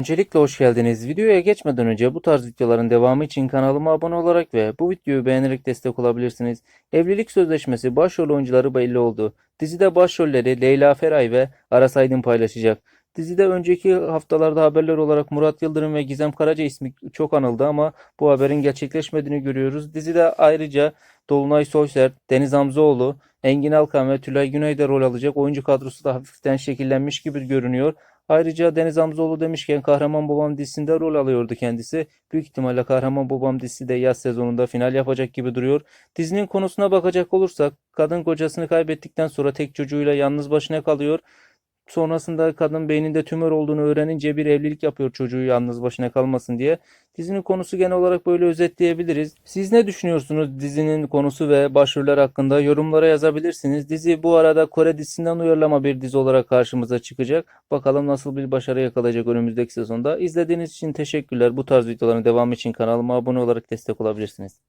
Öncelikle hoş geldiniz. Videoya geçmeden önce bu tarz videoların devamı için kanalıma abone olarak ve bu videoyu beğenerek destek olabilirsiniz. Evlilik sözleşmesi başrol oyuncuları belli oldu. Dizide başrolleri Leyla Feray ve Aras Aydın paylaşacak. Dizide önceki haftalarda haberler olarak Murat Yıldırım ve Gizem Karaca ismi çok anıldı ama bu haberin gerçekleşmediğini görüyoruz. Dizide ayrıca Dolunay Soyser, Deniz Hamzoğlu, Engin Alkan ve Tülay Güney de rol alacak. Oyuncu kadrosu da hafiften şekillenmiş gibi görünüyor. Ayrıca Deniz Hamzoğlu demişken Kahraman Babam dizisinde rol alıyordu kendisi. Büyük ihtimalle Kahraman Babam dizisi de yaz sezonunda final yapacak gibi duruyor. Dizinin konusuna bakacak olursak kadın kocasını kaybettikten sonra tek çocuğuyla yalnız başına kalıyor. Sonrasında kadın beyninde tümör olduğunu öğrenince bir evlilik yapıyor çocuğu yalnız başına kalmasın diye. Dizinin konusu genel olarak böyle özetleyebiliriz. Siz ne düşünüyorsunuz dizinin konusu ve başroller hakkında yorumlara yazabilirsiniz. Dizi bu arada Kore dizisinden uyarlama bir dizi olarak karşımıza çıkacak. Bakalım nasıl bir başarı yakalayacak önümüzdeki sezonda. İzlediğiniz için teşekkürler. Bu tarz videoların devamı için kanalıma abone olarak destek olabilirsiniz.